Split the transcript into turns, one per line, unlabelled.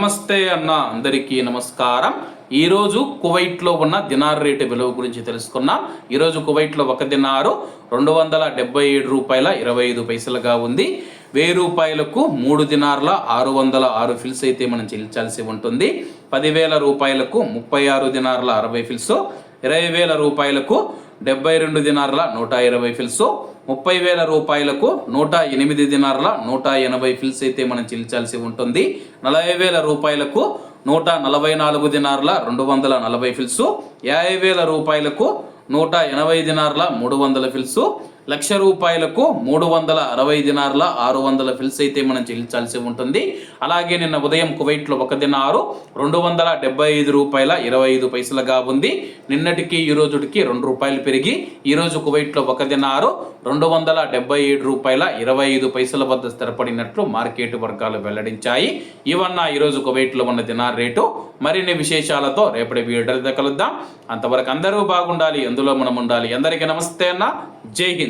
నమస్తే అన్న అందరికీ నమస్కారం. ఈరోజు కువైట్లో ఉన్న దినార్ రేటు విలువ గురించి తెలుసుకున్నాం. ఈరోజు కువైట్లో ఒక దినారు రెండు వందల డెబ్బై ఏడు రూపాయల ఇరవై ఐదు పైసలుగా ఉంది. వెయ్యి రూపాయలకు మూడు దినార్ల ఆరు వందల ఆరు ఫిల్స్ అయితే మనం చెల్లించాల్సి ఉంటుంది. పదివేల రూపాయలకు ముప్పై ఆరు దినార్ల అరవై ఫిల్స్. ఇరవై వేల రూపాయలకు డెబ్బై రెండు దినార్ల నూట ఇరవై ఫిల్స్ ముప్పై వేల రూపాయలకు నూట ఎనిమిది దినార్ల నూట ఎనభై ఫిల్స్ అయితే మనం చెల్లించాల్సి ఉంటుంది. నలభై వేల రూపాయలకు నూట నలభై నాలుగు దినార్ల రెండు వందల నలభై ఫిల్స్ యాభై వేల రూపాయలకు నూట ఎనభై దినార్ల మూడు వందల ఫిల్స్ లక్ష రూపాయలకు మూడు వందల అరవై దినార్ల ఆరు వందల ఫిల్స్ అయితే మనం చెల్లించాల్సి ఉంటుంది. అలాగే నిన్న ఉదయం కువైట్లో ఒక దినారు రెండు వందల డెబ్బై ఐదు రూపాయల ఇరవై ఐదు పైసలుగా ఉంది. నిన్నటికి ఈ రోజుకి రెండు రూపాయలు పెరిగి ఈరోజు కువైట్లో ఒక దినారు రెండు వందల డెబ్బై ఏడు రూపాయల ఇరవై ఐదు పైసల వద్ద స్థిరపడినట్లు మార్కెట్ వర్గాలు వెల్లడించాయి. ఇవన్న ఈరోజు కువైట్లో ఉన్న దినార్ రేటు. మరిన్ని విశేషాలతో రేపటి వీడియో కలుద్దాం. అంతవరకు అందరూ బాగుండాలి అందులో మనం ఉండాలి. అందరికీ నమస్తే అన్న. జై హింద్.